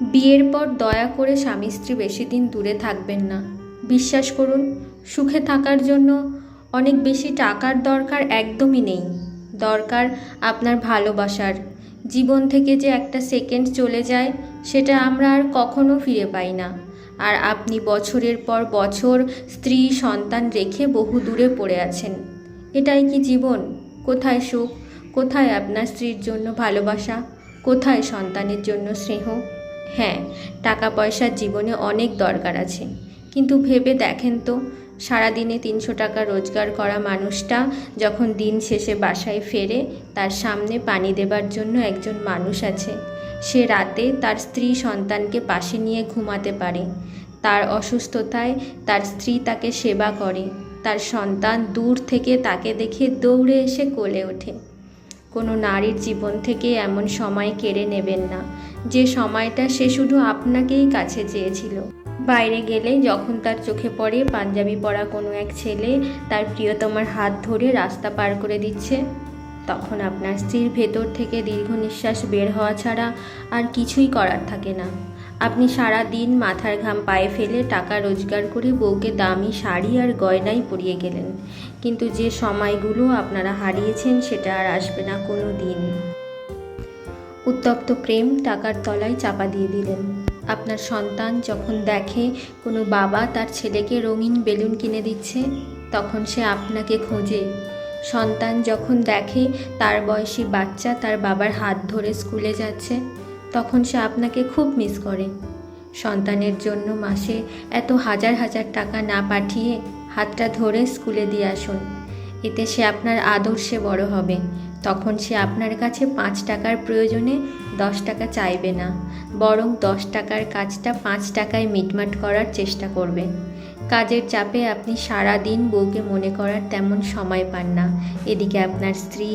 বিয়ের পর দয়া করে স্বামী স্ত্রী বেশি দিন দূরে থাকবেন না। বিশ্বাস করুন, সুখে থাকার জন্য অনেক বেশি টাকার দরকার একদমই নেই। দরকার আপনার ভালোবাসার। জীবন থেকে যে একটা সেকেন্ড চলে যায়, সেটা আমরা আর কখনো ফিরে পাই না। আর আপনি বছরের পর বছর স্ত্রী, সন্তান রেখে বহু দূরে পড়ে আছেন। এটাই কি জীবন? কোথায় সুখ? কোথায় আপনার স্ত্রীর জন্য ভালোবাসা? কোথায় সন্তানের জন্য স্নেহ? হ্যাঁ টাকা পয়সার জীবনে অনেক দরকার আছে। কিন্তু ভেবে দেখেন তো, সারাদিনে তিনশো টাকা রোজগার করা মানুষটা যখন দিন শেষে বাসায় ফেরে, তার সামনে পানি দেবার জন্য একজন মানুষ আছে। সে রাতে তার স্ত্রী সন্তানকে পাশে নিয়ে ঘুমাতে পারে। তার অসুস্থতায় তার স্ত্রী তাকে সেবা করে। তার সন্তান দূর থেকে তাকে দেখে দৌড়ে এসে কোলে ওঠে। কোনো নারীর জীবন থেকে এমন সময় কেড়ে নেবেন না। যে সময়টা সে শুধু আপনাকেই কাছে চেয়েছিল। বাইরে গেলে যখন তার চোখে পড়ে পাঞ্জাবি পরা কোনো এক ছেলে তার প্রিয়তমার হাত ধরে রাস্তা পার করে দিচ্ছে, তখন আপনার স্ত্রীর ভেতর থেকে দীর্ঘ নিঃশ্বাস বের হওয়া ছাড়া আর কিছুই করার থাকে না। আপনি সারা দিন মাথার ঘাম পায়ে ফেলে টাকা রোজগার করে বউকে দামি শাড়ি আর গয়নাই পরিয়ে গেলেন। কিন্তু যে সময়গুলো আপনারা হারিয়েছেন সেটা আর আসবে না কোনো দিন। উত্তপ্ত প্রেম টাকার তলায় চাপা দিয়ে দিলেন। আপনার সন্তান যখন দেখে কোনো বাবা তার ছেলেকে রঙিন বেলুন কিনে দিচ্ছে, তখন সে আপনাকে খোঁজে। সন্তান যখন দেখে তার বয়সী বাচ্চা তার বাবার হাত ধরে স্কুলে যাচ্ছে, তখন সে আপনাকে খুব মিস করে। সন্তানের জন্য মাসে এত হাজার হাজার টাকা না পাঠিয়ে হাতটা ধরে স্কুলে দিয়ে আসুন। এতে সে আপনার আদর্শে বড় হবে। তখন সে আপনার কাছে পাঁচ টাকার প্রয়োজনে দশ টাকা চাইবে না, বরং দশ টাকার কাজটা পাঁচ টাকায় মিটমাট করার চেষ্টা করবে। কাজের চাপে আপনি সারা দিন বউকে মনে করার তেমন সময় পান না। এদিকে আপনার স্ত্রী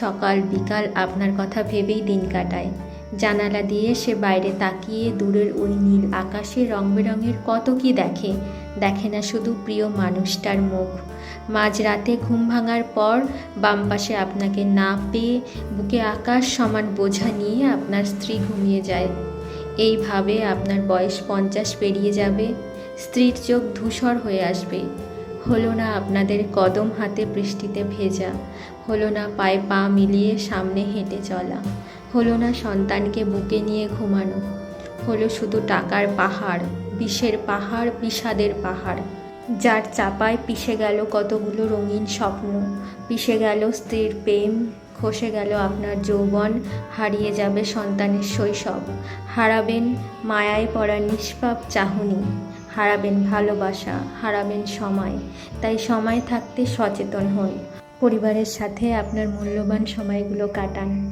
সকাল বিকাল আপনার কথা ভেবেই দিন কাটায়। জানালা দিয়ে সে বাইরে তাকিয়ে দূরের ওই নীল আকাশে রং বেরঙের কত কি দেখে দেখে না শুধু প্রিয় মানুষটার মুখ। মাঝরাতে ঘুম ভাঙার পর বাম পাশে আপনাকে না পেয়ে বুকে আকাশ সমান বোঝা নিয়ে আপনার স্ত্রী ঘুমিয়ে যায়। এইভাবে আপনার বয়স পঞ্চাশ পেরিয়ে যাবে, স্ত্রীর চোখ ধূসর হয়ে আসবে। হলো না আপনাদের কদম হাতে বৃষ্টিতে ভেজা, হলো না পায়ে পা মিলিয়ে সামনে হেঁটে চলা। হলো না সন্তানকে বুকে নিয়ে ঘুমানো। হলো শুধু টাকার পাহাড়, বিষের পাহাড়, বিষাদের পাহাড়। যার চাপায় পিষে গেল কতগুলো রঙিন স্বপ্ন। পিষে গেল স্ত্রীর প্রেম, খসে গেল আপনার যৌবন, হারিয়ে যাবে সন্তানের শৈশব। হারাবেন মায়ায় পড়া নিষ্পাপ চাহনি। হারাবেন ভালোবাসা, হারাবেন সময়। তাই সময় থাকতে সচেতন হন। পরিবারের সাথে আপনার মূল্যবান সময়গুলো কাটান।